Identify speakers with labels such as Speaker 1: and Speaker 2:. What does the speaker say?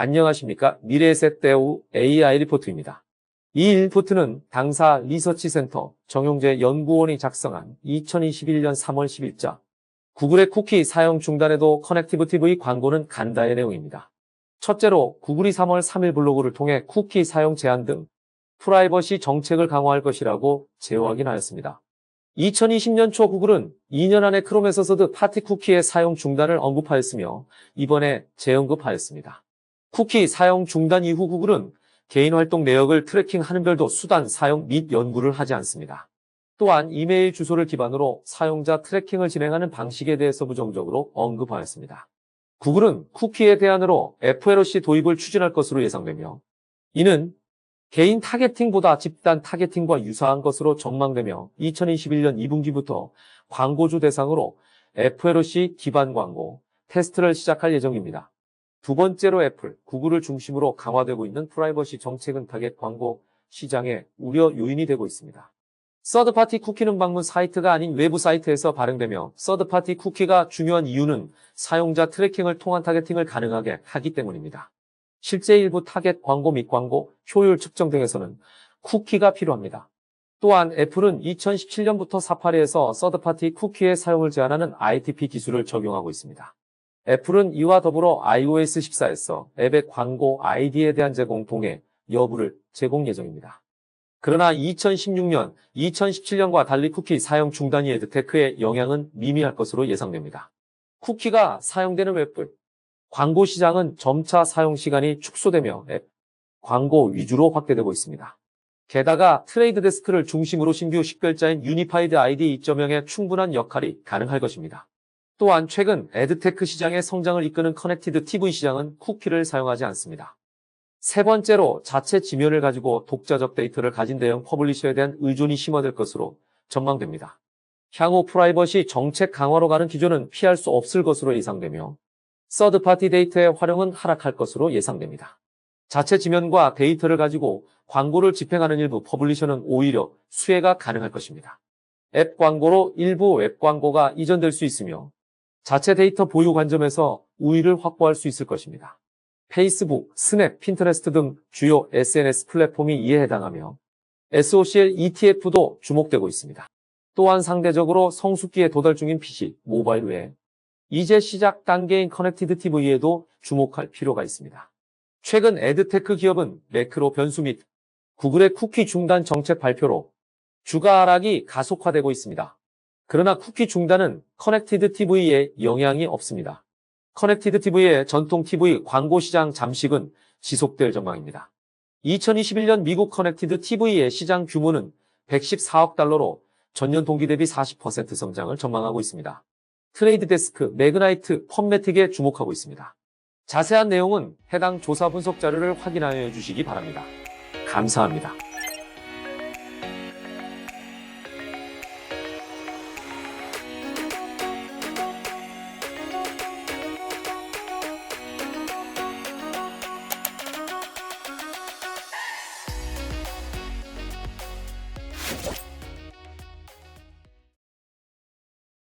Speaker 1: 안녕하십니까. 미래에셋 대우 AI 리포트입니다. 이 리포트는 당사 리서치센터 정용재 연구원이 작성한 2021년 3월 10일자 구글의 쿠키 사용 중단에도 커넥티브 TV 광고는 간다의 내용입니다. 첫째로 구글이 3월 3일 블로그를 통해 쿠키 사용 제한 등 프라이버시 정책을 강화할 것이라고 재확인하였습니다. 2020년 초 구글은 2년 안에 크롬에서 서드 파티 쿠키의 사용 중단을 언급하였으며 이번에 재언급하였습니다. 쿠키 사용 중단 이후 구글은 개인 활동 내역을 트래킹하는 별도 수단 사용 및 연구를 하지 않습니다. 또한 이메일 주소를 기반으로 사용자 트래킹을 진행하는 방식에 대해서 부정적으로 언급하였습니다. 구글은 쿠키의 대안으로 FLOC 도입을 추진할 것으로 예상되며 이는 개인 타겟팅보다 집단 타겟팅과 유사한 것으로 전망되며 2021년 2분기부터 광고주 대상으로 FLOC 기반 광고 테스트를 시작할 예정입니다. 두 번째로 애플, 구글을 중심으로 강화되고 있는 프라이버시 정책은 타겟 광고 시장의 우려 요인이 되고 있습니다. 서드파티 쿠키는 방문 사이트가 아닌 외부 사이트에서 발행되며 서드파티 쿠키가 중요한 이유는 사용자 트래킹을 통한 타겟팅을 가능하게 하기 때문입니다. 실제 일부 타겟 광고 및 광고 효율 측정 등에서는 쿠키가 필요합니다. 또한 애플은 2017년부터 사파리에서 서드파티 쿠키의 사용을 제한하는 ITP 기술을 적용하고 있습니다. 애플은 이와 더불어 iOS 14에서 앱의 광고 아이디에 대한 제공 동의 여부를 제공 예정입니다. 그러나 2016년, 2017년과 달리 쿠키 사용 중단이 에드테크에 영향은 미미할 것으로 예상됩니다. 쿠키가 사용되는 웹 광고 시장은 점차 사용 시간이 축소되며 앱 광고 위주로 확대되고 있습니다. 게다가 트레이드 데스크를 중심으로 신규 식별자인 유니파이드 아이디 2.0의 충분한 역할이 가능할 것입니다. 또한 최근 에드테크 시장의 성장을 이끄는 커넥티드 TV 시장은 쿠키를 사용하지 않습니다. 세 번째로 자체 지면을 가지고 독자적 데이터를 가진 대형 퍼블리셔에 대한 의존이 심화될 것으로 전망됩니다. 향후 프라이버시 정책 강화로 가는 기조는 피할 수 없을 것으로 예상되며 서드파티 데이터의 활용은 하락할 것으로 예상됩니다. 자체 지면과 데이터를 가지고 광고를 집행하는 일부 퍼블리셔는 오히려 수혜가 가능할 것입니다. 앱 광고로 일부 웹 광고가 이전될 수 있으며 자체 데이터 보유 관점에서 우위를 확보할 수 있을 것입니다. 페이스북, 스냅, 핀터레스트 등 주요 SNS 플랫폼이 이에 해당하며 SOCL ETF도 주목되고 있습니다. 또한 상대적으로 성숙기에 도달 중인 PC, 모바일 외에 이제 시작 단계인 커넥티드 TV에도 주목할 필요가 있습니다. 최근 에드테크 기업은 매크로 변수 및 구글의 쿠키 중단 정책 발표로 주가 하락이 가속화되고 있습니다. 그러나 쿠키 중단은 커넥티드 TV에 영향이 없습니다. 커넥티드 TV의 전통 TV 광고 시장 잠식은 지속될 전망입니다. 2021년 미국 커넥티드 TV의 시장 규모는 114억 달러로 전년 동기 대비 40% 성장을 전망하고 있습니다. 트레이드 데스크, 매그나이트, 펀매틱에 주목하고 있습니다. 자세한 내용은 해당 조사 분석 자료를 확인하여 주시기 바랍니다. 감사합니다.